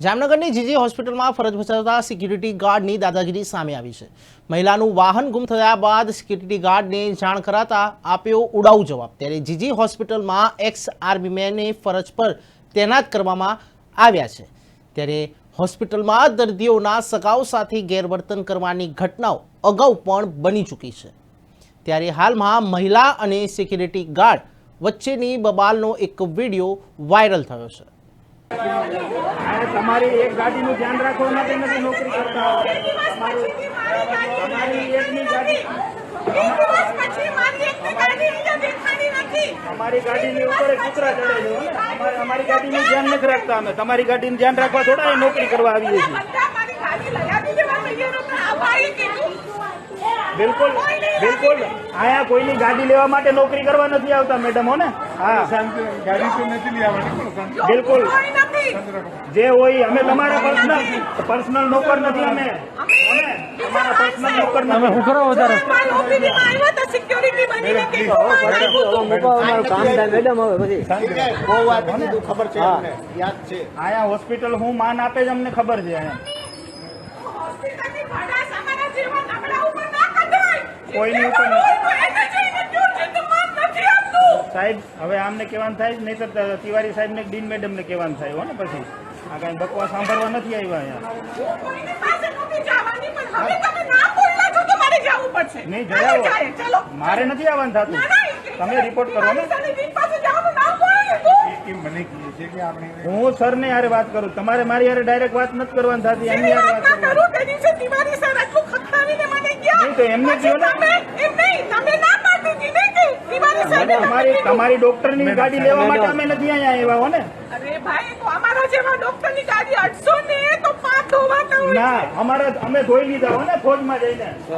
જામનગરની જીજી હોસ્પિટલમાં ફરજ બજાવતા સિક્યુરિટી ગાર્ડની દાદાગીરી સામે આવી છે. મહિલાનું વાહન ગુમ થયા બાદ સિક્યુરિટી ગાર્ડને જાણ કરાતા આપ્યો ઉડાઉ જવાબ. ત્યારે જીજી હોસ્પિટલમાં એક્સ આર્મીમેનને ફરજ પર તૈનાત કરવામાં આવ્યા છે. ત્યારે હોસ્પિટલમાં દર્દીઓના સગાઓ સાથે ગેરવર્તન કરવાની ઘટનાઓ અગાઉ પણ બની ચૂકી છે. ત્યારે હાલમાં મહિલા અને સિક્યુરિટી ગાર્ડ વચ્ચેની બબાલનો એક વીડિયો વાયરલ થયો છે. તમારી એક ગાડીનું ધ્યાન રાખવા માટે નથી નોકરી કરતા. તમારી અમારી ગાડીની ઉપર કૂતરા ચડે છે. અમારી ગાડીનું ધ્યાન નથી રાખતા અમે. તમારી ગાડીનું ધ્યાન રાખવા થોડા નોકરી કરવા આવીએ છીએ. બિલકુલ બિલકુલ. અહીંયા કોઈની ગાડી લેવા માટે નોકરી કરવા નથી આવતા મેડમ હો ને? હા. ગાડી તો નથી લઈ આવવાની બિલકુલ. જે હોય અમે તમારા પર્સનલ પર્સનલ નોકર નથી અમે. હો ને? તમારા પર્સનલ નોકર હું કરો વધારે? છે છે. આયા હોસ્પિટલ હું માન આપે જ અમને ખબર છે આયા હોસ્પિટલની ભડાસ અમારા જેવા નબળા ઉપર ના કઢાય. કોઈની ઉપર આપતું. સાહેબ હવે આમને કહેવાનું થાય નહીં તો તિવારી સાહેબ ને ડીન મેડમ ને કહેવાનું થાય હો ને પછી. આ કઈ બકવા સાંભળવા નથી આવ્યા અહીંયા. કોઈની પાસે નથી જવાની, પણ હવે તમે ના બોલ્યા છો તો મારે જવું પડશે. નહીં જયા મારે નથી આવવાનું થતું. તમે રિપોર્ટ કરો ને. તિવારી સાહેબની પાસે જવાનું ના બોલે ને તું. એ મને કહે છે કે આપણે હું સર ને યારે વાત કરું. તમારે મારી યારે ડાયરેક્ટ વાત નથી કરવાની થતી એમની એની યારે વાત વાત કરું, નહીં તો એમને પછી ને. અમારી તમારી ડોક્ટરની ડોક્ટરની ગાડી લેવા માટે અમે નથી અહીંયા આવ્યા હો ને? અરે ભાઈ તો અમારા જેવા ડોક્ટરની ગાડી અડશો ને તો પાંચ ધોવાતા ના અમારા અમે ધોઈ લીધા હો ને ફોજમાં જઈને.